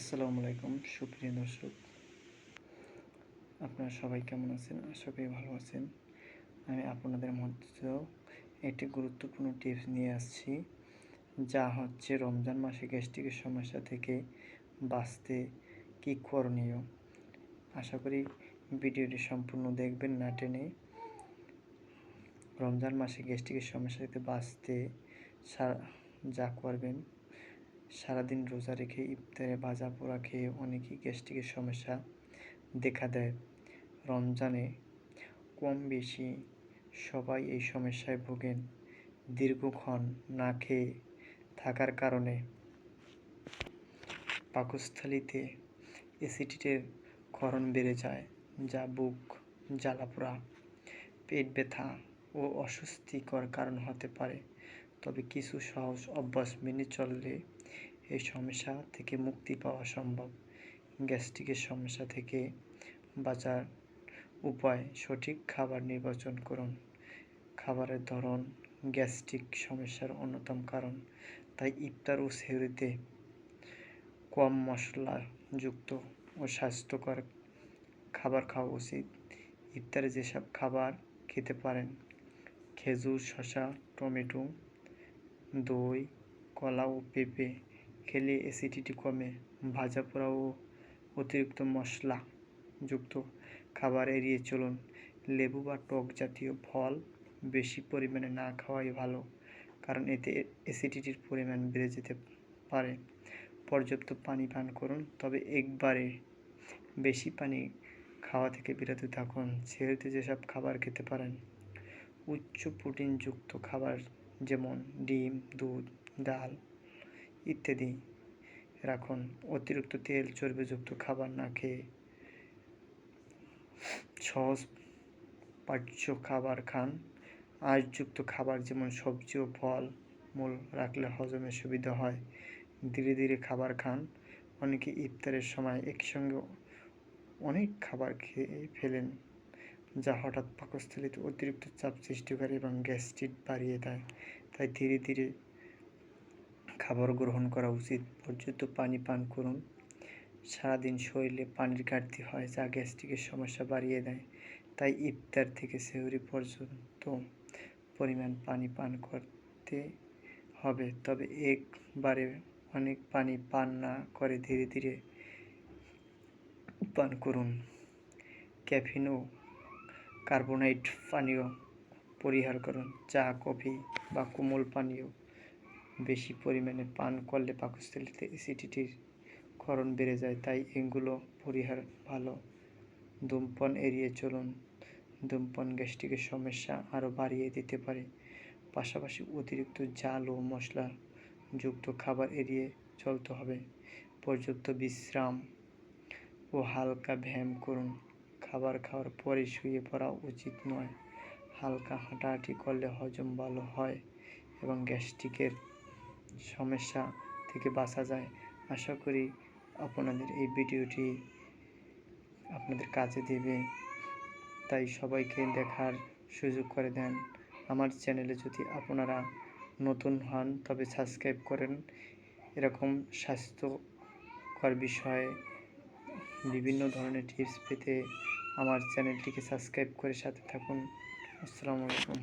আসসালামু আলাইকুম, সুপ্রিয় দর্শক। আপনারা সবাই কেমন আছেন? আশা করি ভালো আছেন। আমি আপনাদের মধ্যেও একটি গুরুত্বপূর্ণ টিপস নিয়ে আসছি, যা হচ্ছে রমজান মাসে গ্যাস্ট্রিকের সমস্যা থেকে বাঁচতে কী করণীয়। আশা করি ভিডিওটি সম্পূর্ণ দেখবেন না টেনে। রমজান মাসে গ্যাস্ট্রিকের সমস্যা থেকে বাঁচতে যা করবেন সারাদিন রোজা রেখে ইফতারে ভাজা পোড়া খেয়ে অনেকেই গ্যাস্ট্রিকের সমস্যা দেখা দেয়। রমজানে কম বেশি সবাই এই সমস্যায় ভোগেন। দীর্ঘক্ষণ না খেয়ে থাকার কারণে পাকস্থলিতে অ্যাসিডিটির ক্ষরণ বেড়ে যায়, যা বুক, জ্বালাপোড়া, পেট ব্যথা ও অস্বস্তিকর কারণ হতে পারে। তবে কিছু সহজ অভ্যাস মেনে চললে এই সমস্যা থেকে মুক্তি পাওয়া সম্ভব। গ্যাস্ট্রিকের সমস্যা থেকে বাঁচার উপায় সঠিক খাবার নির্বাচন করুন। খাবারের ধরন গ্যাস্ট্রিক সমস্যার অন্যতম কারণ। তাই ইফতার ও সেহরিতে কম মশলাযুক্ত ও স্বাস্থ্যকর খাবার খাওয়া উচিত। ইফতারে যেসব খাবার খেতে পারেন, খেজুর, শসা, টমেটো, দই, কলা ও পেঁপে খেলে অ্যাসিডিটি কমে, ভাজা পোড়া ও অতিরিক্ত মশলা যুক্ত খাবার এড়িয়ে চলুন। লেবু বা টক জাতীয় ফল বেশি পরিমাণে না খাওয়াই ভালো, কারণ এতে অ্যাসিডিটির পরিমাণ বেড়ে যেতে পারে। পর্যাপ্ত পানি পান করুন, তবে একবারে বেশি পানি খাওয়া থেকে বিরত থাকুন। সেহেতু যেসব খাবার খেতে পারেন, উচ্চ প্রোটিনযুক্ত খাবার যেমন ডিম, দুধ, ডাল ইত্যাদি। রাখুন, অতিরিক্ত তেল, চর্বিযুক্ত খাবার না খেয়ে সহজ পাচ্য খাবার খান। আঁশযুক্ত খাবার যেমন সবজি ও ফল, মূল রাখলে হজমে সুবিধা হয়। ধীরে ধীরে খাবার খান। অনেকে ইফতারের সময় একসঙ্গে অনেক খাবার খেয়ে ফেলেন, যা হঠাৎ পাকস্থলিতে অতিরিক্ত চাপ সৃষ্টি করে এবং গ্যাস্ট্রিক বাড়িয়ে দেয়। তাই ধীরে ধীরে খাবার গ্রহণ করা উচিত। পর্যাপ্ত পানি পান করুন। সারাদিন শরীরে পানির ঘাটতি হয় যা গ্যাস্ট্রিকের সমস্যা বাড়িয়ে দেয়। তাই ইফতার থেকে সেহরি পর্যন্ত পরিমাণ পানি পান করতে হবে। তবে একবারে অনেক পানি পান না করে ধীরে ধীরে পান করুন। ক্যাফিন ও কার্বোনাইট পানীয় পরিহার করুন। চা, কফি বা কোমল পানীয় বেশি পরিমাণে পান করলে পাকস্থলিতে অ্যাসিডিটির ক্ষরণ বেড়ে যায়, তাই এগুলো পরিহার ভালো। ধূমপান এড়িয়ে চলুন। ধূমপান গ্যাস্ট্রিকের সমস্যা আরও বাড়িয়ে দিতে পারে। পাশাপাশি অতিরিক্ত জাল ও মশলা যুক্ত খাবার এড়িয়ে চলতে হবে। পর্যাপ্ত বিশ্রাম ও হালকা ব্যায়াম করুন। খাবার খাওয়ার পরে শুয়ে পড়া উচিত নয়। হালকা হাঁটাহাঁটি করলে হজম ভালো হয় এবং গ্যাস্ট্রিকের সমস্যা থেকে বাঁচা যায়। আশা করি আপনাদের এই ভিডিওটি আপনাদের কাজে দেবে। তাই সবাইকে দেখার সুযোগ করে দেন। আমার চ্যানেলে যদি আপনারা নতুন হন, তবে সাবস্ক্রাইব করেন। এরকম স্বাস্থ্যকর বিষয়ে বিভিন্ন ধরনের টিপস পেতে আমার চ্যানেলটিকে সাবস্ক্রাইব করে সাথে থাকুন। আসসালামু আলাইকুম।